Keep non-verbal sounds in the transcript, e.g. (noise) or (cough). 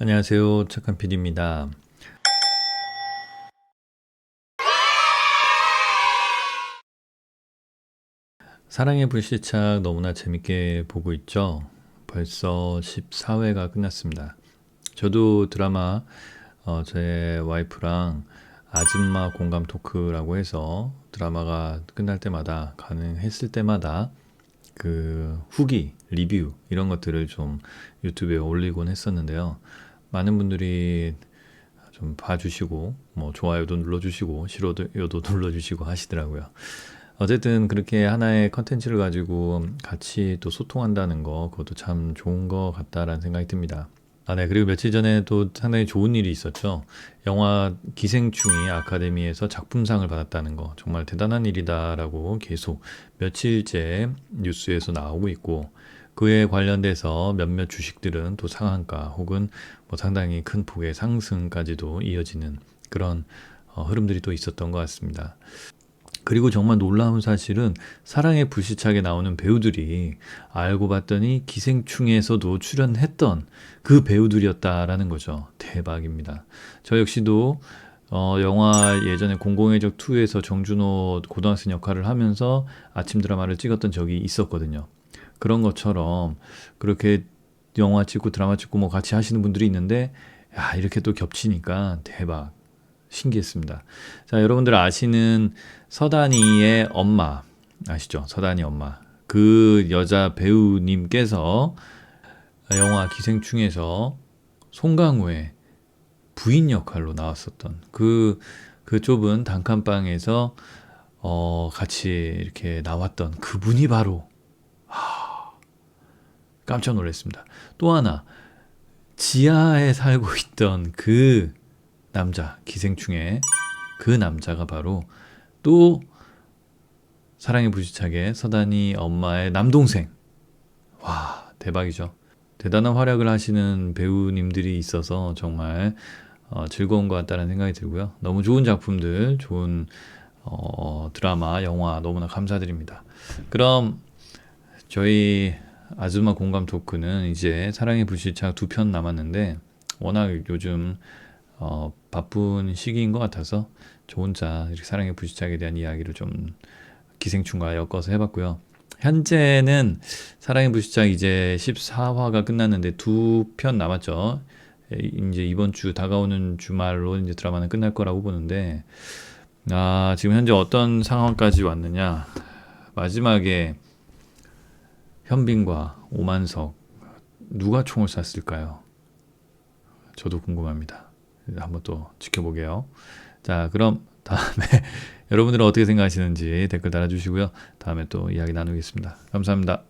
안녕하세요. 착한 PD입니다. 사랑의 불시착 너무나 재밌게 보고 있죠. 벌써 14회가 끝났습니다. 저도 드라마 어, 제 와이프랑 아줌마 공감 토크라고 해서 드라마가 끝날 때마다 가능했을 때마다 그 후기, 리뷰 이런 것들을 좀 유튜브에 올리곤 했었는데요. 많은 분들이 좀 봐주시고 뭐 좋아요도 눌러주시고 싫어요도 (laughs) 눌러주시고 하시더라고요. 어쨌든 그렇게 하나의 컨텐츠를 가지고 같이 또 소통한다는 거 그것도 참 좋은 것 같다라는 생각이 듭니다. 아, 네. 그리고 며칠 전에 또 상당히 좋은 일이 있었죠. 영화 기생충이 아카데미에서 작품상을 받았다는 거 정말 대단한 일이다라고 계속 며칠째 뉴스에서 나오고 있고 그에 관련돼서 몇몇 주식들은 또 상한가 혹은 뭐 상당히 큰 폭의 상승까지도 이어지는 그런 어, 흐름들이 또 있었던 것 같습니다. 그리고 정말 놀라운 사실은 사랑의 불시착에 나오는 배우들이 알고 봤더니 기생충에서도 출연했던 그 배우들이었다라는 거죠. 대박입니다. 저 역시도 어, 영화 예전에 공공의 적 2에서 정준호 고등학생 역할을 하면서 아침 드라마를 찍었던 적이 있었거든요. 그런 것처럼 그렇게 영화 찍고 드라마 찍고 뭐 같이 하시는 분들이 있는데 야, 이렇게 또 겹치니까 대박. 신기했습니다. 자, 여러분들 아시는 서단이의 엄마 아시죠? 서단이 엄마. 그 여자 배우님께서 영화 기생충에서 송강호의 부인 역할로 나왔었던 그, 그 좁은 단칸방에서 어, 같이 이렇게 나왔던 그분이 바로, 하, 깜짝 놀랐습니다. 또 하나, 지하에 살고 있던 그 남자, 기생충의 그 남자가 바로 또 사랑의 불시착의 서단이 엄마의 남동생. 와, 대박이죠. 대단한 활약을 하시는 배우님들이 있어서 정말 어, 즐거운 것 같다는 생각이 들고요. 너무 좋은 작품들, 좋은 어, 드라마, 영화 너무나 감사드립니다. 그럼 저희 아즈마 공감 토크는 이제 사랑의 불시착 두 편 남았는데 워낙 요즘 어, 바쁜 시기인 것 같아서 저 혼자 이렇게 사랑의 불시착에 대한 이야기를 좀 기생충과 엮어서 해봤고요. 현재는 사랑의 불시착 이제 14화가 끝났는데 두 편 남았죠. 이제 이번 주 다가오는 주말로 이제 드라마는 끝날 거라고 보는데 아 지금 현재 어떤 상황까지 왔느냐 마지막에 현빈과 오만석 누가 총을 쐈을까요? 저도 궁금합니다. 한번 또 지켜보게요. 자, 그럼 다음에 (laughs) 여러분들은 어떻게 생각하시는지 댓글 달아주시고요. 다음에 또 이야기 나누겠습니다. 감사합니다.